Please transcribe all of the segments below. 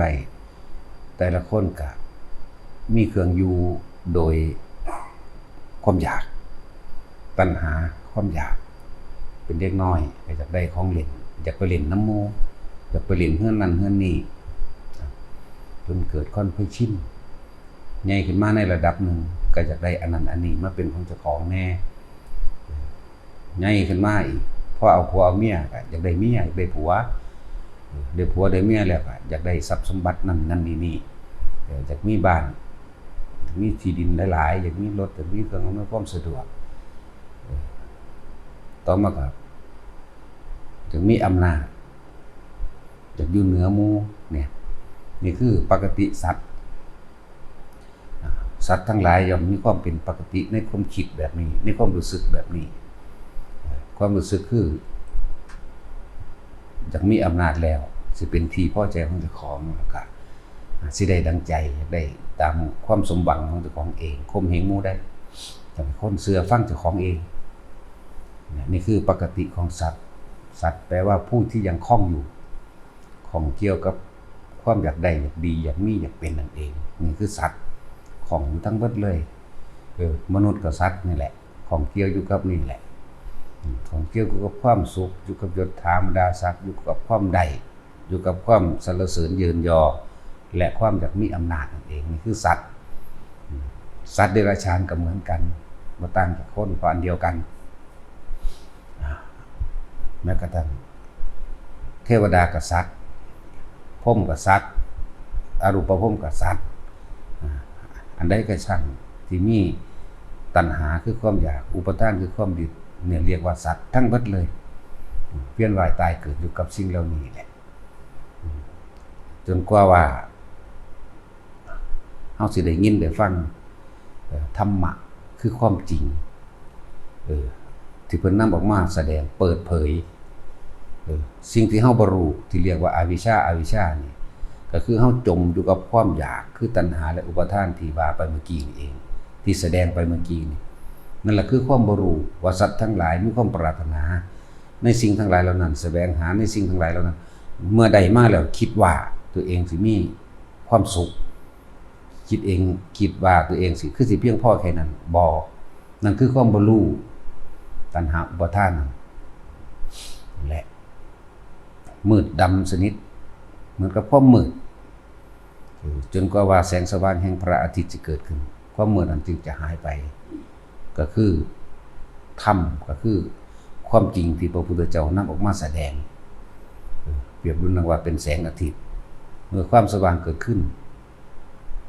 ได้แต่ละคนก็มีเครื่องอยู่โดยความอยาก ตัณหาความอยาก เป็นเด็กน้อยก็อยากได้ของเล่นอยากไปเล่นน้ำมูอยากไปเล่นเฮือนนั่นเฮือนนี่จนเกิดคอนเพชินใหญ่ขึ้นมาในระดับหนึ่งก็อยากได้อันนั้นอันนี้มาเป็นของเจ้าของแน่ใหญ่ขึ้นมาอีกพอเอาผัวเอาเมียก็อยากได้เมียอยากได้ผัว ได้ผัวได้เมียแล้วก็อยากได้ทรัพย์สมบัตินั่นนั่นนี่นี่อยากมีบ้าน มีที่ดินหลายๆอยากมีรถอยากมีเครื่องอำนวยความสะดวกเออต่อมาก็อยากมีอำนาจอยากอยู่เหนือมูเนี่ยนี่คือปกติสัตว์สัตว์ทั้งหลายย่อมมีความเป็นปกติในความคิดแบบนี้ ในความรู้สึกแบบนี้ ความรู้สึกคือ อยากมีอำนาจแล้วสิเป็นที่พอใจของเจ้าของแล้วก็สิได้ดังใจอยากได้ตามความสมหวังของเจ้าของเองคมเหงมูได้แต่คนเสือฟังเจ้าของเองเนี่ยนี่คือปกติของสัตว์ สัตว์แปลว่าผู้ที่ยังคล้องอยู่ของเกี่ยวกับความอยากได้อยากดีอยากมีอยากเป็นนั่นเองนี่คือสัตว์ของทั้งเบิดเลยเออมนุษย์กับสัตว์นี่แหละ ของเกี่ยวอยู่กับนี่แหละ ของเกี่ยวกับความสุข อยู่กับยศถาบรรดาศักดิ์อยู่กับความใด อยู่กับความสรรเสริญเยินยอ และความอยากมีอำนาจนั่นเองนี่คือสัตว์ สัตว์เดรัจฉานก็เหมือนกันมาต่างจากคนเพราะอันเดียวกันแม้กระทั่งเทวดากับสัตว์พมกับสัตว์อรูปภพกับสัตว์อันใดก็ช่างที่มีตัณหาคือความอยาก อุปทานคือความยึด เนี่ยเรียกว่าสัตว์ทั้งเบิดเลยเวียนว่ายตายเกิดอยู่กับสิ่งเหล่านี้แหละจนกว่าว่าเฮาสิได้ยินได้ฟังธรรมะคือความจริงเออที่เพิ่นนำออกมาแสดงเปิดเผยเออสิ่งที่เฮาบ่รู้ที่เรียกว่าอาวิชชาอาวิชชานี่ก็คือเฮาจมอยู่กับความอยากคือตัณหาและอุปทานที่ว่าไปเมื่อกี้นี่เอง ที่แสดงไปเมื่อกี้นี่ นั่นแหละคือความบรูว่าสัตว์ทั้งหลายมีความปรารถนา ในสิ่งทั้งหลายเหล่านั้น แสวงหาในสิ่งทั้งหลายเหล่านั้น เมื่อใดมาแล้วคิดว่าตัวเองสิมีความสุข คิดเองคิดว่าตัวเองสิคือสิเพียงพ่อแค่นั้นบอนั่นคือความบรูตัณหาอุปทานนั่นแหละมืดดำสนิท เหมือนกับความมืดจนกว่าว่าแสงสว่างแห่งพระอาทิตย์จะเกิดขึ้น ความมืดนั้นจึงจะหายไป ก็คือธรรมก็คือความจริงที่พระพุทธเจ้านำออกมาแสดง เปรียบดุลนังว่าเป็นแสงอาทิตย์ เมื่อความสว่างเกิดขึ้น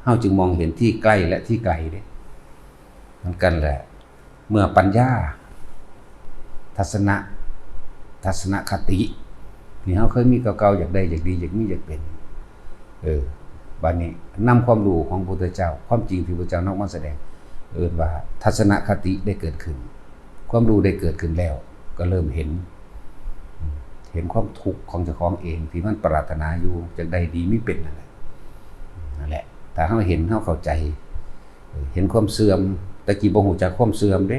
เฮาจึงมองเห็นที่ใกล้และที่ไกลเด้มันกันแหละ เมื่อปัญญา ทัศนะทัศนคติที่เฮาเคยมีเก่าๆอยากได้อยากดีอยากมีอยากเป็น เออบัดนี้นำความรู้ของพระพุทธเจ้า ความจริงที่พระเจ้านอกมาแสดง เอิ้นว่าทัศนคติได้เกิดขึ้น ความรู้ได้เกิดขึ้นแล้ว ก็เริ่มเห็น เห็นความทุกข์ของเจ้าของเองที่มันปรารถนาอยู่จากใดดีไม่เป็นนั่นแหละนั่นแหละถ้าเขาเห็นเขาเข้าใจ เห็นความเสื่อมตะกี้บ่ฮู้จักความเสื่อมเด้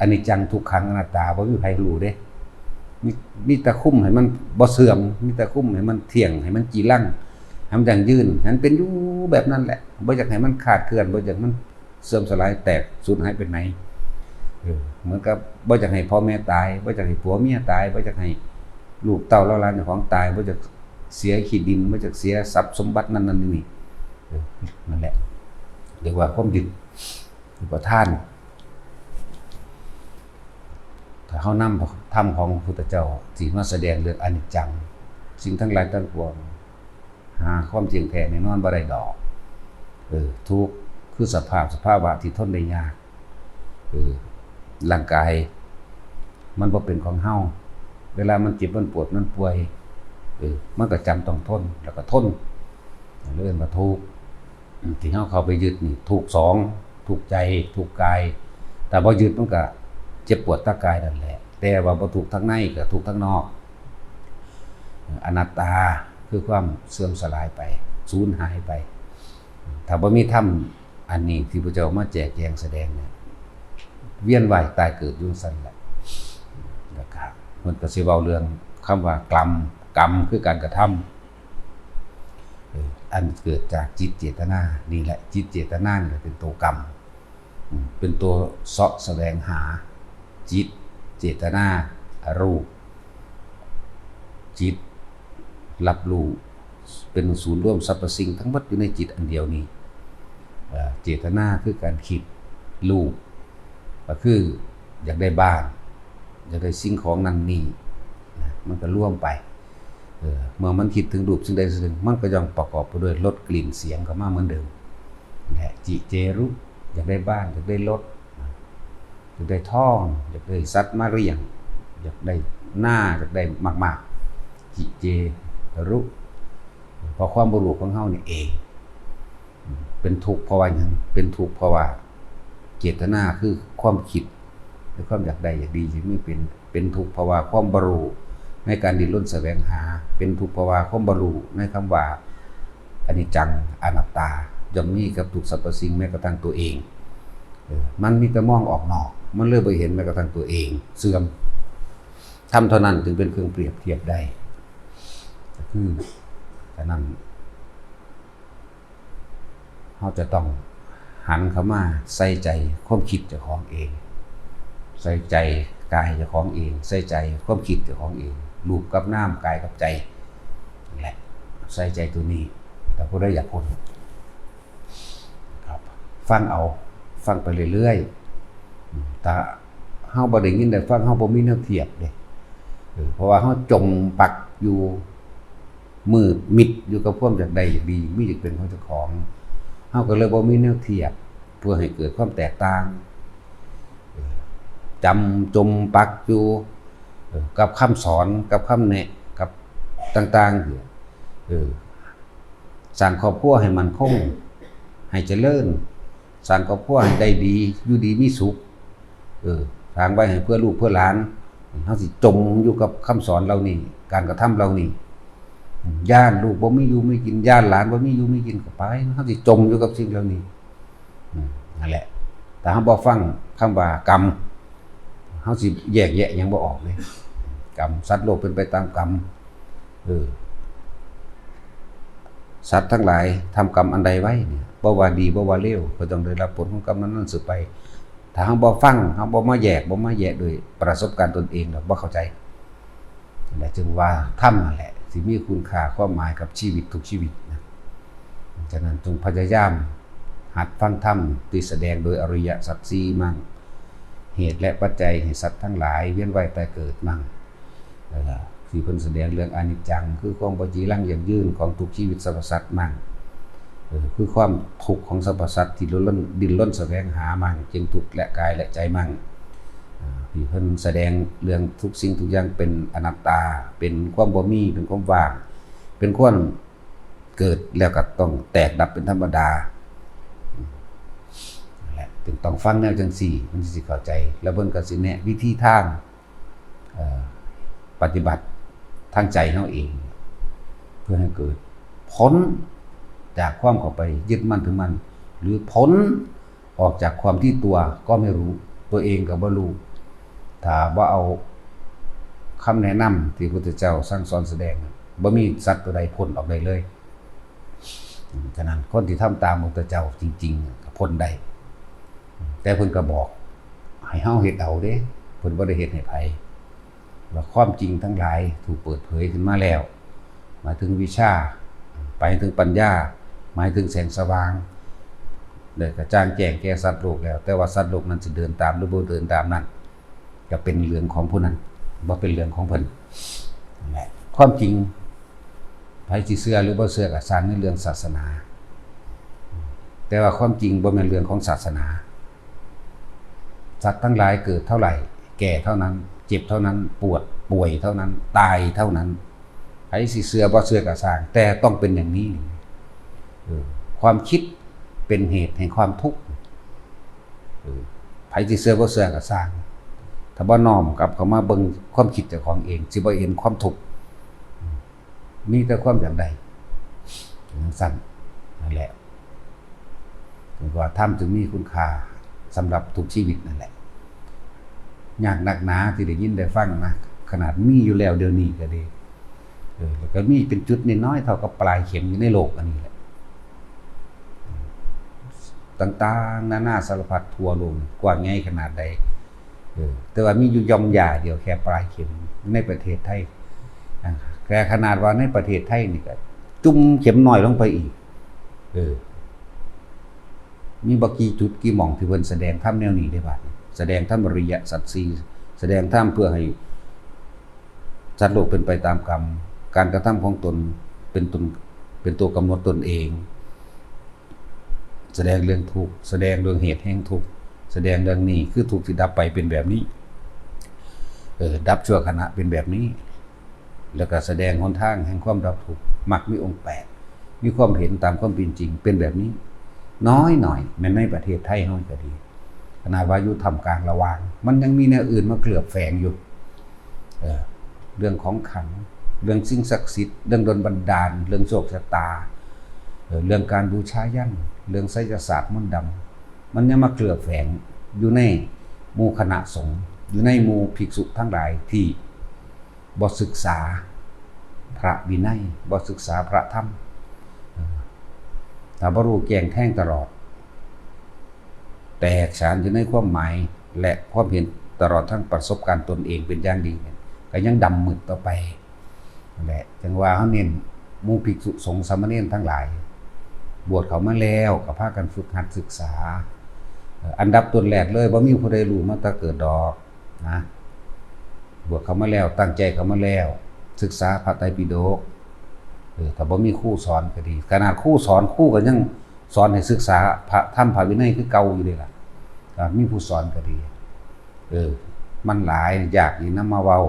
อันนี้จังทุกขังอนัตตาบ่มีใครรู้เด้มีมีต่คุ้มให้มันบ่เสื่อมมีต่คุ้มให้มันเที่ยงให้มันจีรั่งให้มันยั่งยืนให้นเป็นอยู่แบบนั้นแหละบ่อยากให้มันขาดเคลื่อนบ่อยากมัน เสื่อมสลายแตกสูญหายไปไหนเออเหมือนกับบ่อยากให้พ่อแม่ตายบ่อยากให้ผัวเมียตายบ่อยากให้ลูกเต่าเล่าล้านของตายว่าจะเสียขีดดินว่าจะเสียทรัพย์สมบัตินั่นนั่นนี่นั่นแหละเรียกว่าความยึดอุปทานถ้าเขานำธรรมของพระพุทธเจ้าที่มาแสดงเรื่องอนิจจัง สิ่งทั้งหลายทั้งปวงหาความจริงแท้ในนอนบ่ได้ดอกเออทุกข คือสภาพสภาพวะที่ทนได้ยากเออร่างกาย มันบ่เป็นของเฮาเวลามันเจ็บมันปวดมันป่วยเออมันก็จำต้องทนแล้วก็ทนเรื่องมาทุกที่เขาเข้าไปยึดนี่ถูกสองถูกใจถูกกาย แต่พอยึดมันก็เจ็บปวดทั้งกายนั่นแหละ แต่ว่าพอถูกทั้งในก็ถูกทั้งนอก อนัตตาคือความเสื่อมสลายไปสูญหายไปถ้าบ่มีธรรม อันนี้ที่พระเจ้ามาแจกแจงแสดงเนี่ยเวียนว่ายตายเกิดยุ่งสั้นแหละนะครับมันก็สิเว้าเรื่องคำว่ากรรมกรรมคือการกระทำเอออันเกิดจากจิตเจตนา นี่แหละ จิตเจตนานี่แหละเป็นตัวกรรม เป็นตัวเสาะแสวงหา จิตเจตนารูป จิตรับรู้เป็นศูนย์ร่วมสรรพสิ่งทั้งหมดอยู่ในจิตอันเดียวนี้ เจตนาคือการคิดรูปก็คืออยากได้บ้าน อยากได้สิ่งของนั่นนี่นะมันก็ร่วมไปเเมื่อมันคิดถึงรูปสิ่งใดสิ่งหนึ่งมันก็ย่อมประกอบไปด้วยลดกลิ่นเสียงเข้ามาเหมือนเดิมแหละจิเจรุอยากได้บ้านอยากได้รถอยากได้ท่อง อยากได้สัตว์มาเรียงอยากได้หน้าอยากได้มากๆจิเจรุเพราะความบรุของเฮานี่เอง เป็นทุกข์เพราะว่าหยังเป็นทุกข์เพราะว่าเจตนาคือความคิดหรือความอยากได้อยากดีที่ไม่เป็นเป็นทุกข์เพราะว่าความบรูในการดิ้นรนแสวงหา เป็นทุกข์เพราะว่าความบรูในคำว่าอนิจจังอนัตตาย่อมมีกับทุกสรรพสิ่งแม้กระทั่งตัวเอง มันมีแต่มองออกนอก มันเลยไปเห็นแม้กระทั่งตัวเอง เสื่อมทำเท่านั้นถึงเป็นเครื่องเปรียบเทียบได้คือฉะนั้น เราจะต้องหันเข้ามาใส่ใจความคิดเจ้าของเอง ใส่ใจกายเจ้าของเอง ใส่ใจความคิดเจ้าของเองรูปกับน้ำกายกับใจนั่แหละใส่ใจตัวนี้ แต่ผู้ได้อยากพ้นครับ ฟังเอาฟังไปเรื่อยๆแต่เฮาบ่ได้ยินได้ฟังเฮาบ่มีแนวเทียบเด้เพราะว่าเฮาจมปักอยู่มืดมิดอยู่กับความอยากได้อยากดีมีอยากเป็นของเจ้าของ เฮาก็เลยบ่มีแนวเทียบ เพื่อให้เกิดความแตกต่างจำจมปักอยู่กับคำสอนกับคำแนะกับต่างๆเออสร้างครอบครัวให้มันคง ให้เจริญสร้างครอบครัวให้ได้ดี อยู่ดีมีสุขเออสร้างไว้ให้เพื่อลูกเพื่อหลานเฮาสิจมอยู่กับคำสอนเรานี่ การกระทำเรานี่ ย่านลูกบ่มีอยู่ไม่กินย่านหลานบ่มีอยู่ไม่กินก็ไปเฮาสิจมอยู่กับสิ่งเหล่านี้นั่นแหละ แต่เฮาบ่ฟังคำว่ากรรมเฮาสิแยกแยะยังบ่ออกเลยกรรมสัตว์โลกเป็นไปตามกรรมเออสัตว์ทั้งหลายทำกรรมอันใดไว้เนี่ยบ่ว่าดีบ่ว่าเลวก็ต้องได้รับผลของกรรมนั้นๆสืบไป ถ้าเฮาบ่ฟังเฮาบ่มาแยกบ่มาแยกโดยประสบการณ์ตนเองเราบ่เข้าใจนั่นแหละจึงว่าถ้ำนั่นแหละ ที่มีคุณค่าความหมายกับชีวิตทุกชีวิตนะฉะนั้นจงพยายาม หัดฟังธรรมที่แสดงโดยอริยสัจสีมั่ง เหตุและปัจจัยให้สัตว์ทั้งหลาย เวียนว่ายตายเกิดมั่งแล้วที่เพิ่นแสดงเรื่องอนิจจัง คือความปจีรังอย่างยืนของทุกชีวิตสรรพสัตว์มั่งคือความทุกข์ของสรรพสัตว์ที่ดิ้นรนดิ้นรนแสวงหามั่งจึงทุกข์และกายและใจมั่ง ที่เพิ่นแสดงเรื่องทุกสิ่งทุกอย่างเป็นอนัตตา เป็นความบ่มี เป็นความว่าง เป็นความเกิดแล้วก็ต้องแตกดับเป็นธรรมดานั่นแหละถึงต้องฟังแนวจังสี่ มันสิเข้าใจ แล้วเพิ่นก็สิแนะวิธีทางปฏิบัติทางใจเฮาเอง เพื่อให้เกิดพ้นจากความเข้าไปยึดมั่นถือมั่นหรือพ้นออกจากความที่ตัวก็ไม่รู้ ตัวเองก็บ่รู้ ถ้าว่าเอาคำแนะนำที่พระพุทธเจ้าสร้างสอนแสดงบ่มีสัตว์ตัวใดพ้นออกได้เลยฉะนั้นคนที่ทำตามพระพุทธเจ้าจริงๆก็พ้นได้แต่เพิ่นก็บอก ให้เฮาเฮ็ดเอาเด้เพิ่นบ่ได้เฮ็ดให้ไผว่าความจริงทั้งหลายถูกเปิดเผยขึ้นมาแล้วหมายถึงวิชาไปถึงปัญญา หมายถึงแสงสว่างเลยกระจ่างแจ้งแก่สัตว์โลกแล้ว แต่ว่าสัตว์โลกนั้นสิเดินตามหรือบ่เดินตามนั้น ก็เป็นเรื่องของผู้นั้นบ่เป็นเรื่องของเพิ่นความจริงไผสิเชื่อหรือบ่เชื่อก็สร้างในเรื่องศาสนา แต่ว่าความจริงบ่แม่นเรื่องของศาสนาสัตว์ทั้งหลายเกิดเท่าไหร่ แก่เท่านั้น เจ็บเท่านั้นปวดป่วยเท่านั้น ตายเท่านั้นไผสิเชื่อบ่เชื่อก็สร้างแต่ต้องเป็นอย่างนี้ความคิดเป็นเหตุแห่งความทุกข์ไผสิเชื่อบ่เชื่อก็สร้าง ถ้าบ่น้อมกลับเข้ามาเบิ่งความคิดเจ้าของเองสิบ่เห็นความทุกข์มีแต่ความอย่างใดอย่างสั้นนั่นแหละถึงว่าธรรมจึงมีคุณค่าสำหรับทุกชีวิตนั่นแหละยากหนักหนาที่ได้ยินได้ฟังนะขนาดมีอยู่แล้วเดี๋ยวนี้ก็ดีเออแล้วก็มีเป็นจุดน้อยๆเท่ากับปลายเข็มอยู่ในโลกอันนี้แหละ ต่างๆ นานาสารพัดทั่วโลกกว้างใหญ่ขนาดใด แต่ว่ามีอยู่ยอมยาเดียวแค่ปลายเข็มในประเทศไทยแค่ขนาดว่าในประเทศไทยนี่ก็จุ่มเข็มหน้อยลงไปอีก เออ มีบกีจุดกี่หม่องที่เพิ่นแสดงธรรมแนวนี้ได้บาดแสดงธรรมอริยสัจสี่แสดงธรรมเพื่อให้สัตว์โลกเป็นไปตามกรรม การกระทำของตนเป็นตนเป็นตัวกำหนดตนเอง แสดงเรื่องทุกข์แสดงเรื่องเหตุแห่งทุกข์ แสดงเรื่องนี้ คือทุกข์ที่ดับไปเป็นแบบนี้เออดับชั่วขณะเป็นแบบนี้ แล้วก็แสดงหนทางแห่งความดับทุกข์มักมีองค์แปดมีความเห็นตามความเป็นจริง เป็นแบบนี้ น้อยหน่อยแม้ในประเทศไทยเฮาก็ดีขนาดว่ายู่ทำกลางระวาง มันยังมีแนวอื่นมาเกลือบแฝงอยู่เออเรื่องของขัง เรื่องสิ่งศักดิ์สิทธิ์เรื่องดลบันดาล เรื่องโชคชะตาเออเรื่องการบูชายันเรื่องไสยศาสตร์มนต์ดำ มันยังมาเกลือแฝงอยู่ในหมู่คณะสงฆ์อยู่ในหมู่ภิกษุทั้งหลายที่บ่ศึกษาพระวินัยบ่ศึกษาพระธรรมเออถ้าบ่รู้แกงแท่งตลอด แตกฉานอยู่ในความหมายและความเห็นตลอดทั้งประสบการณ์ตนเองเป็นอย่างดีเนี่ยก็ยังดำมืดต่อไปแหละจังว่าเขาเน้นมู่ภิกษุสงฆ์สามเณรทั้งหลาย บวชเขามาแล้วก็พาคกันฝึกหัดศึกษา อันดับต้นแรกเลยบ่ามีผู้ใดรู้มาแตาเกิดดอกนะบวชเขามาแล้วตั้งใจเขามาแล้ว ศึกษาพระไตรปิฎกเออถ้าบ่มีครูสอนก็ดี ขนาดครูสอนครูก็ยังสอนให้ศึกษาพระธรรมพระวินัยคือเก่าอยู่เลยล่ะมีผู้สอนก็ดี เออ มันหลายอยากนี่นำมาเว้า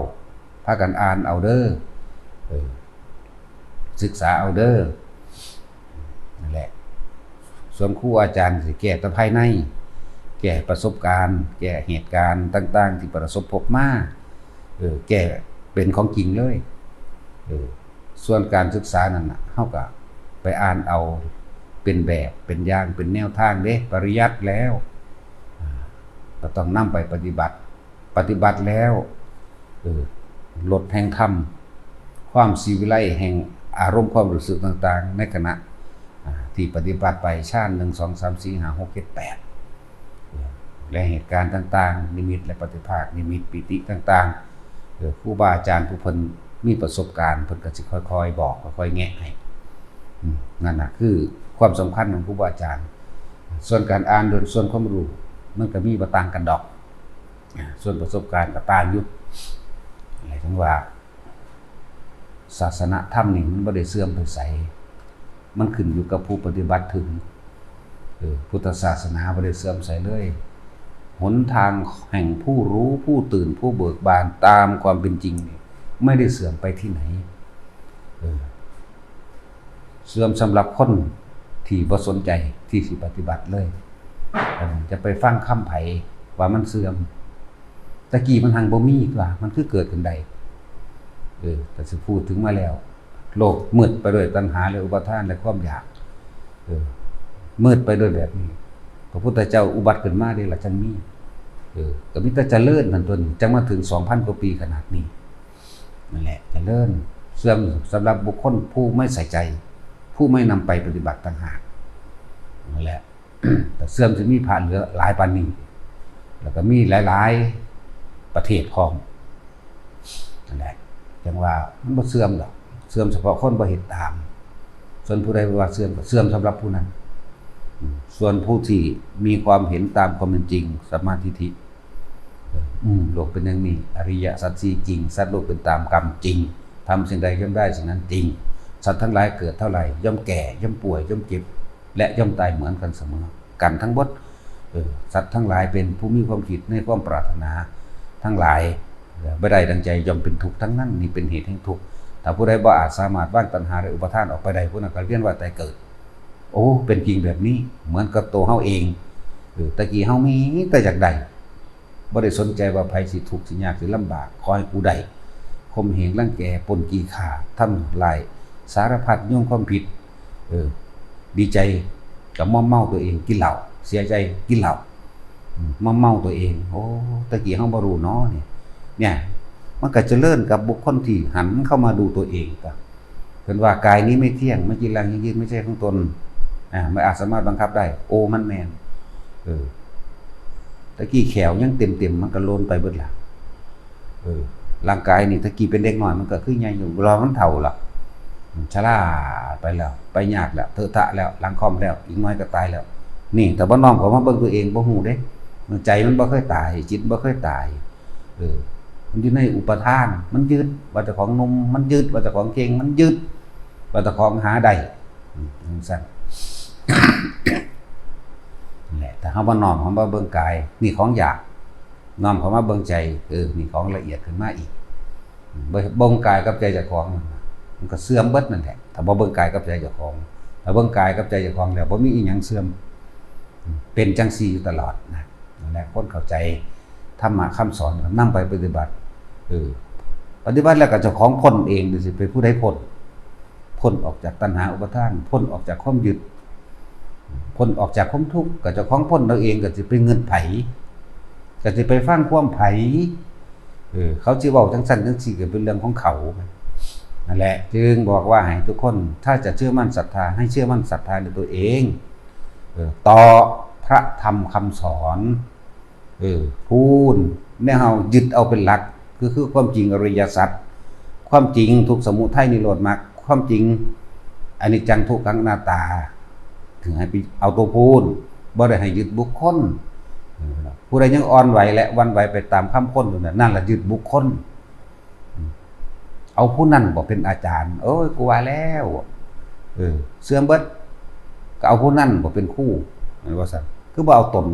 พากันอ่านเอาเด้อเออศึกษาเอาเด้อนั่นแหละส่วนครูอาจารย์สิแก้ต่ภายใน แก้ประสบการณ์ แก้เหตุการณ์ต่าง ๆ ที่ประสบพบมาเออแก้เป็นของจริงเลยเออส่วนการศึกษานั่นน่ะเฮาก็ไปอ่านเอาเป็นแบบเป็นอย่างเป็นแนวทางเด้ปริยัติแล้วอ่าก็ต้องนำไปปฏิบัติ ปฏิบัติแล้วเออลดแห่งธรรมความสีวิไลแห่งอารมณ์ความรู้สึกต่าง ๆ ในขณะที่ปฏิบัติไปชาติหนึ่งสองสามสี่ห้าหกเจ็ดแปด และเหตุการณ์ต่าง ๆ นิมิต และปฏิภาคนิมิตปิติต่างๆเอ่อครูบาอาจารย์ผู้เพิ่นมีประสบการณ์เพิ่นก็สิค่อย ๆ บอกค่อยๆแงะให้นั่นน่ะคือความสำคัญของครูบาอาจารย์ ส่วนการอ่านโดยส่วนความรู้มันก็มีบ่ต่างกันดอก ส่วนประสบการณ์ก็ต่างอยู่อะไรทั้งว่า ศาสนาธรรมนี่มันบ่ได้เสื่อมไปไสมันขึ้นอยู่กับผู้ปฏิบัติถึงเออพุทธศาสนาบ่ได้เสื่อมไสเลย หนทางแห่งผู้รู้ผู้ตื่นผู้เบิกบานตามความเป็นจริง ไม่ได้เสื่อมไปที่ไหนเออเสื่อมสำหรับคนที่บ่สนใจที่สิปฏิบัติเลย จะไปฟังคำไผว่ามันเสื่อมตะกี้มันหังบ่มีกว่า มันคือเกิดขึ้นใดเออแต่สิพูดถึงมาแล้ว โลกมืดไปด้วยตัณหาและอุปทานและความอยาก เออมืดไปด้วยแบบนี้ พระพุทธเจ้าอุบัติขึ้นมาได้ละจังมีเออก็มิตรเจริญนั่นตัวนี้จังมาถึง2,000กว่าปีขนาดนี้นั่นแหละเจริญเสื่อมสำหรับบุคคลผู้ไม่ใส่ใจ ผู้ไม่นำไปปฏิบัติต่างหากนั่นแหละแต่เสื่อมจะมีผ่านเหลือหลายปานนี้ แล้วก็มีหลาย ๆประเทศพร้อมนั่นแหละจังว่ามันบ่เสื่อมดอกเสื่อมเฉพาะคนบ่เห็นตาม ส่วนผู้ใดว่าเสื่อมก็เสื่อมสำหรับผู้นั้น ส่วนผู้ที่มีความเห็นตามความเป็นจริงสัมมาทิฏฐิอืมโลกเป็นอย่างนี้ อริยสัจสี่จริง สัตว์โลกเป็นตามกรรมจริงทำสิ่งใดย่อมได้สิ่งนั้นจริง สัตว์ทั้งหลายเกิดเท่าไหร่ ย่อมแก่ ย่อมป่วย ย่อมเจ็บ และย่อมตายเหมือนกันเสมอ กันทั้งหมดสัตว์ทั้งหลายเป็นผู้มีความคิดในความปรารถนา ทั้งหลายบ่ได้ดังใจย่อมเป็นทุกข์ทั้งนั้นนี่เป็นเหตุแห่งทุกข์ถ้าผู้ใดบ่อาจสามารถว่างตัณหาและอุปทานออกไปได้ผู้นั้นก็เวียนว่ายตายเกิด โอ้ เป็นจริงแบบนี้ เหมือนกับตัวเฮาเองเออตะกี้เฮามีแต่อยากได้บ่ได้สนใจว่าภัยสิทุกสิยากสิลำบากขอให้กูได้ข่มเหงรังแกปนกีขาทำลาย สารพัดย่งความผิด เออ ดีใจกับมอมเมาตัวเองกินเหล้าเสียใจกินเหล้ามอมเมาตัวเอง โอ้ตะกี้เฮาบ่รู้เนาะเนี่ยเนี่ยมันก็เจะเลิ่นกับบุคคลที่หันเข้ามาดูตัวเองก็เพิ่นว่ากายนี้ไม่เที่ยงไม่จรังยั่งยืนไม่ใช่ของตน อ่าไม่อาจสามารถบังคับได้ โอ้มันแมนเออตะกี้แขวยังเต็มๆมันก็โลนไปเบิดละเออร่างกายนี่ตะกี้เป็นเด็กหน้อยมันก็คือใหญ่อยู่รอมันเฒ่าละชราไปแล้ว ไปยากแล้วเถอะทะแล้วลังคอมแล้ว อีกน้อยก็ตายแล้ว นี่ แต่บ่น้อมเขอมาเบิ่งตัวเองบ่ฮู้เด้ใจมันบ่เคยตาย จิตบ่เคยตาย เออ มันอยู่ในอุปทาน มันยึดว่าเจ้าของนมมันยึดว่าเจ้าของเก่งมันยึดว่าเจ้าของหาได้สั่น แหละแต่เฮาบ่น้อมเฮาบ่เบิ่งกาย นี่ของอยากน้อมเขามาเบิ่งใจเออนี่ของละเอียดขึ้นมาอีกบ่เบิ่งกายกับใจเจ้าของ มันก็เสื่อมเบิดนั่นแหละถ้าบ่เบิ่งกายกับใจเจ้าของถ้าเบิ่งกายกับใจเจ้าของแล้วบ่มีอีหยังเสื่อม เป็นจังซี่อยู่ตลอดนะนั่นแหละคนเข้าใจธรรมะคำสอนก็นำไปปฏิบัติเออปฏิบัติแล้วก็เจ้าของพ้นเองดูสิเป็นผู้ใดพ้นพ้นออกจากตัณหาอุปทานพ้นออกจากความยึด พ้นออกจากความทุกข์ก็จ้าของพ้นเราเองก็สิเป็นเงินไผก็จะไปฟังความไผเออเขาจะบอกจังสันจังสี่ก็เป็นเรื่องของเขานั่นแหละ จึงบอกว่าให้ทุกคนถ้าจะเชื่อมั่นศรัทธาให้เชื่อมั่นศรัทธาในตัวเองเออต่อพระธรรมคำสอนเออพูนแนวเฮายึดเอาเป็นหลักคือคือความจริงอริยสัจความจริงทุกสมุทัยนิโรธมรรคความจริงอนิจจังทุกขังนาตา ถึงให้ไปเอาตัวพูนบ่ได้ให้ยึดบุคคลผู้ใดยังอ่อนไหวและวันไหวไปตามคำพ้นอยู่นั่นนั่นแหละยึดบุคคล เอาผู้นั้นบอกเป็นอาจารย์ เอ้ยกูว่าแล้วเออเสื่อมเบิดก็เอาผู้นั้นบอกเป็นคู่นั่นว่าสั่นคือบ่เอาตน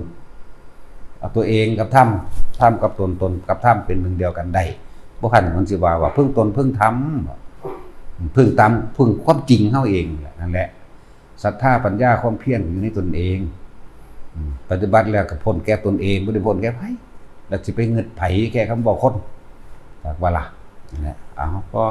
เอาตัวเองกับถ้ำถ้ำกับตนตนกับถ้ำเป็นหนึ่งเดียวกันได้บ่คันมันสิว่าว่าพึ่งตนพึ่งธรรมพึ่งตามพึ่งความจริงเฮาเองนั่นแหละ ศรัทธาปัญญาความเพียรอยู่ในตนเอง ปฏิบัติแล้วกับพ้นแก้ตนเองไม่ได้พ้นแก้ไผแล้วสิไปเงิดไผแก้คำบอกคนจากว่าล่ะนี่แหละเอาก็